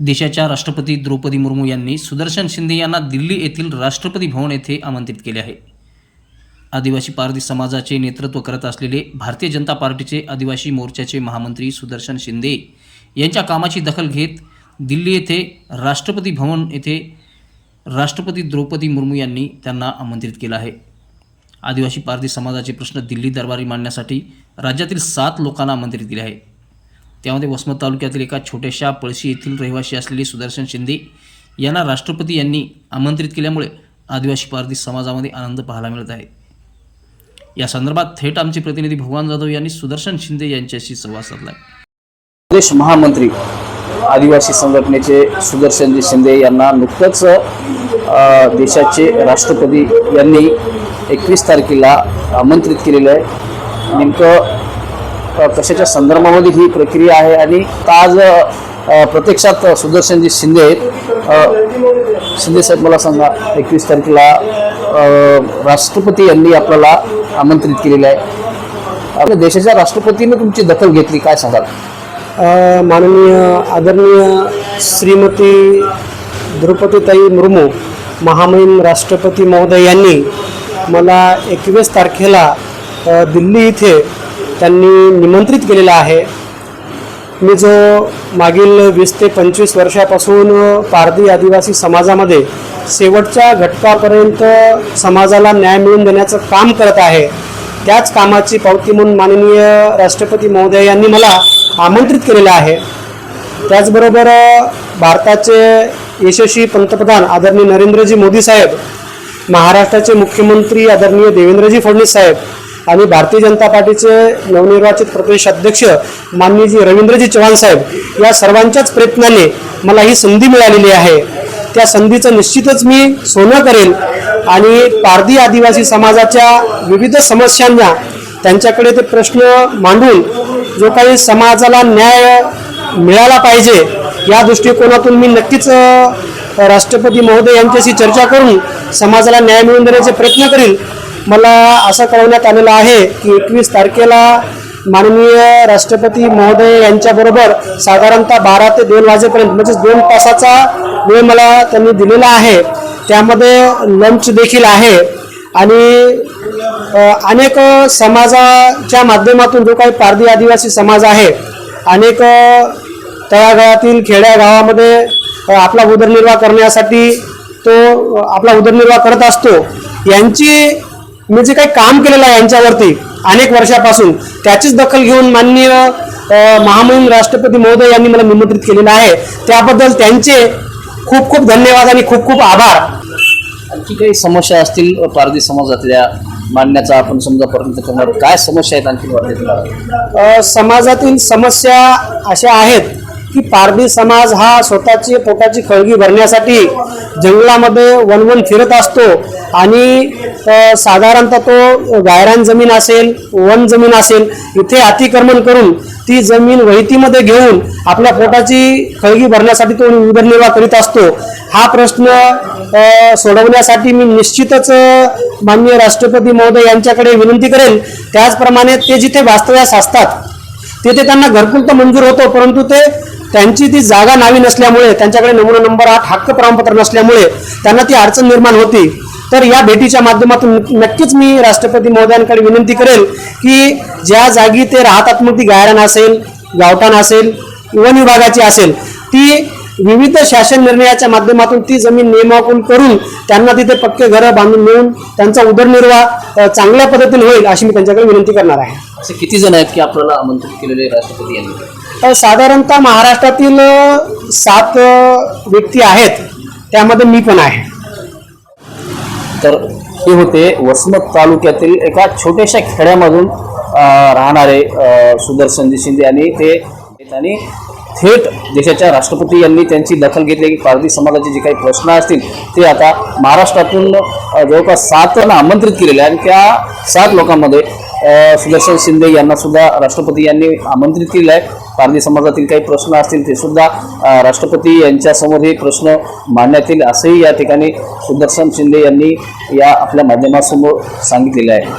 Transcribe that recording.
देशाच्या राष्ट्रपती द्रौपदी मुर्मू यांनी सुदर्शन शिंदे यांना दिल्ली येथील राष्ट्रपती भवन येथे आमंत्रित केले आहे. आदिवासी पारधी समाजाचे नेतृत्व करत असलेले भारतीय जनता पार्टीचे आदिवासी मोर्चाचे महामंत्री सुदर्शन शिंदे यांच्या कामाची दखल घेत दिल्ली येथे राष्ट्रपती भवन येथे राष्ट्रपती द्रौपदी मुर्मू यांनी त्यांना आमंत्रित केलं आहे. आदिवासी पारधी समाजाचे प्रश्न दिल्ली दरबारी मांडण्यासाठी राज्यातील सात लोकांना आमंत्रित केले आहे. त्यामध्ये वसमत तालुक्यातील एका छोट्याशा पळशी येथील रहिवासी असलेले सुदर्शन शिंदे यांना राष्ट्रपती यांनी आमंत्रित केल्यामुळे आदिवासी पारधी समाजामध्ये आनंद पाहायला मिळत आहे. या संदर्भात थेट आमचे प्रतिनिधी भगवान जाधव यांनी सुदर्शन शिंदे यांच्याशी संवाद साधला प्रदेश महामंत्री आदिवासी संघटनेचे सुदर्शनजी शिंदे यांना नुकतंच देशाचे राष्ट्रपती यांनी एकवीस तारखेला आमंत्रित केलेलं आहे. नेमकं कशाच्या संदर्भामध्ये ही प्रक्रिया आहे आणि आज प्रत्यक्षात सुदर्शनजी शिंदे आहेत? शिंदे साहेब मला सांगा एकवीस तारखेला राष्ट्रपती यांनी आपल्याला आमंत्रित केलेलं आहे. आपल्या देशाच्या राष्ट्रपतीने तुमची दखल घेतली काय सांगाल? माननीय आदरणीय श्रीमती द्रौपदीताई मुर्मू महामहिम राष्ट्रपती महोदय यांनी मला एकवीस तारखेला दिल्ली इथे त्यांनी निमंत्रित केलेला आहे. मी जो मागील वीस ते पंचवीस वर्षापासून पारधी आदिवासी समाजामध्ये शेवटच्या घटकापर्यंत समाजाला न्याय मिळवून देण्याचं काम करत आहे त्याच कामाची पावती म्हणून माननीय राष्ट्रपती महोदय यांनी मला आमंत्रित केलेलं आहे. त्याचबरोबर भारताचे यशस्वी पंतप्रधान आदरणीय नरेंद्रजी मोदी साहेब महाराष्ट्राचे मुख्यमंत्री आदरणीय देवेंद्रजी फडणवीस साहेब आणि भारतीय जनता पार्टीचे नवनिर्वाचित प्रदेश अध्यक्ष माननीयजी रवींद्रजी चव्हाण साहेब या सर्वांच्याच प्रयत्नाने मला ही संधी मिळालेली आहे. त्या संधीचं निश्चितच मी सोनं करेल आणि पारधी आदिवासी समाजाच्या विविध समस्यांना त्यांच्याकडे ते प्रश्न मांडून जो काही समाजाला न्याय मिळाला पाहिजे या दृष्टिकोनातून मी नक्कीच राष्ट्रपती महोदय यांच्याशी चर्चा करून समाजाला न्याय मिळवून देण्याचे प्रयत्न करील मला असं कळवण्यात आलेलं आहे की एकवीस तारखेला माननीय राष्ट्रपती महोदय यांच्याबरोबर साधारणतः बारा ते दोन वाजेपर्यंत म्हणजेच दोन तासाचा वेळ मला त्यांनी दिलेला आहे. त्यामध्ये लंच देखील आहे. आणि अनेक समाजाच्या माध्यमातून जो काही पारधी आदिवासी समाज आहे अनेक तळागाळातील खेड्या गावामध्ये आपला उदरनिर्वाह करण्यासाठी तो आपला उदरनिर्वाह करत असतो. यांची मी जे काही काम केलेलं आहे यांच्यावरती अनेक वर्षापासून त्याचीच दखल घेऊन माननीय महामहिम राष्ट्रपती महोदय यांनी मला निमंत्रित केलेलं आहे. त्याबद्दल त्यांचे खूप खूप धन्यवाद आणि खूप खूप आभार. आणखी काही समस्या असतील पारधी समाजातल्या मांडण्याचा आपण समजा पर्यंत करणार काय समस्या आहेत आणखी समाजातील समस्या अशा आहेत की पारधी समाज हा स्वतःची पोटाची खळगी भरण्यासाठी जंगलामध्ये वनवन फिरत असतो. आणि साधारणतः तो गायरान जमीन असेल वन जमीन असेल इथे अतिक्रमण करून ती जमीन वहितीमध्ये घेऊन आपल्या पोटाची खळगी भरण्यासाठी तो उदरनिर्वाह करीत असतो. हा प्रश्न सोडवण्यासाठी मी निश्चितच माननीय राष्ट्रपती महोदय यांच्याकडे विनंती करेन. त्याचप्रमाणे ते जिथे वास्तव्यास असतात तिथे त्यांना घरकुल तर मंजूर होतो परंतु ते त्यांची ती जागा नावी नसल्यामुळे त्यांच्याकडे नमुना नंबर आठ हक्क प्रमाणपत्र नसल्यामुळे त्यांना ती अडचण निर्माण होती. तर या भेटीच्या माध्यमातून नक्कीच मी राष्ट्रपती महोदयांकडे विनंती करेल की ज्या जागी ते राहतात मग ती गायरान असेल गावठाण असेल वन विभागाची असेल ती विविध शासन निर्णयाच्या माध्यमातून ती जमीन नियमाकून करून त्यांना तिथे पक्के घरं बांधून मिळून त्यांचा उदरनिर्वाह चांगल्या पद्धतीने होईल अशी मी त्यांच्याकडे विनंती करणार आहे. असे किती जण आहेत की आपल्याला आमंत्रित केलेले राष्ट्रपती यांनी? साधारणतः महाराष्ट्रातील सात व्यक्ती आहेत. त्यामध्ये मी पण आहे. तर हे होते वसमत तालुक्यातील एका छोट्याशा खेड्यामधून राहणारे सुदर्शनजी शिंदे आणि ते आणि थेट देशाच्या राष्ट्रपती यांनी त्यांची दखल घेतली की पारधी समाजाचे जे काही प्रश्न असतील ते आता महाराष्ट्रातून जवळपास सात जण आमंत्रित केलेले आहे आणि त्या सात लोकांमध्ये सुदर्शन शिंदे यांना सुद्धा राष्ट्रपती यांनी आमंत्रित केलं आहे. पारधी समाजातील काही प्रश्न असतील ते सुद्धा राष्ट्रपती यांच्यासमोर हे प्रश्न मांडण्यात येईल असंही या ठिकाणी सुदर्शन शिंदे यांनी या आपल्या माध्यमासमोर सांगितलेलं आहे.